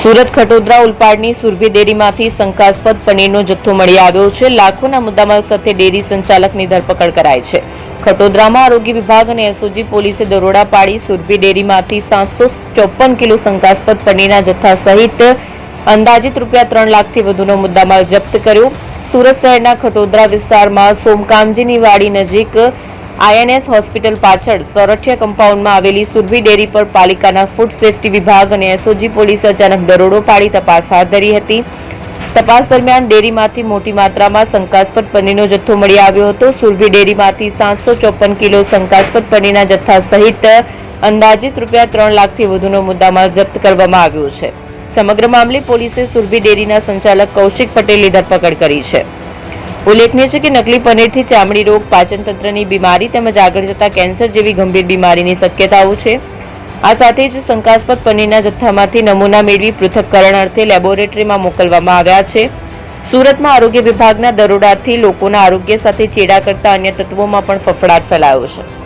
સુરત ખટોદરા ઉલપાડની સુરભી ડેરીમાંથી શંકાસ્પદ પનીરનો જથ્થો મળી આવ્યો છે. લાખોના મુદ્દામાલ સાથે ડેરી સંચાલકની ધરપકડ કરાઈ છે. ખટોદરામાં આરોગ્ય વિભાગ અને એસઓજી પોલીસે દરોડા પાડી સુરભી ડેરીમાંથી સાતસો ચોપન કિલો શંકાસ્પદ પનીરના જથ્થા સહિત અંદાજિત રૂપિયા ત્રણ લાખથી વધુનો મુદ્દામાલ જપ્ત કર્યો. સુરત શહેરના ખટોદરા વિસ્તારમાં સોમકામજીની વાડી નજીક આઈએનએસ હોસ્પિટલ પાછળ સોરઠિયા કમ્પાઉન્ડમાં આવેલી સુરભી ડેરી પર પાલિકાના ફૂડ સેફટી વિભાગ અને એસઓજી પોલીસે અચાનક દરોડો પાડી તપાસ હાથ ધરી હતી. તપાસ દરમિયાન ડેરીમાંથી મોટી માત્રામાં શંકાસ્પદ પનીરનો જથ્થો મળી આવ્યો હતો. સુરભી ડેરીમાંથી સાતસો ચોપન કિલો શંકાસ્પદ પનીરના જથ્થા સહિત અંદાજિત રૂપિયા ત્રણ લાખથી વધુનો મુદ્દામાલ જપ્ત કરવામાં આવ્યો છે. સમગ્ર મામલે પોલીસે સુરભી ડેરીના સંચાલક કૌશિક પટેલની ધરપકડ કરી છે. ઉલ્લેખનીય છે કે નકલી પનીરથી ચામડી રોગ પાચનતંત્રની બીમારી તેમજ આગળ જતા કેન્સર જેવી ગંભીર બીમારીની શક્યતાઓ છે. આ સાથે જ શંકાસ્પદ પનીરના જથ્થામાંથી નમૂના મેળવી પૃથક્કરણ અર્થે લેબોરેટરીમાં મોકલવામાં આવ્યા છે. સુરતમાં આરોગ્ય વિભાગના દરોડાથી લોકોના આરોગ્ય સાથે ચેડા કરતા અન્ય તત્વોમાં પણ ફફડાટ ફેલાયો છે.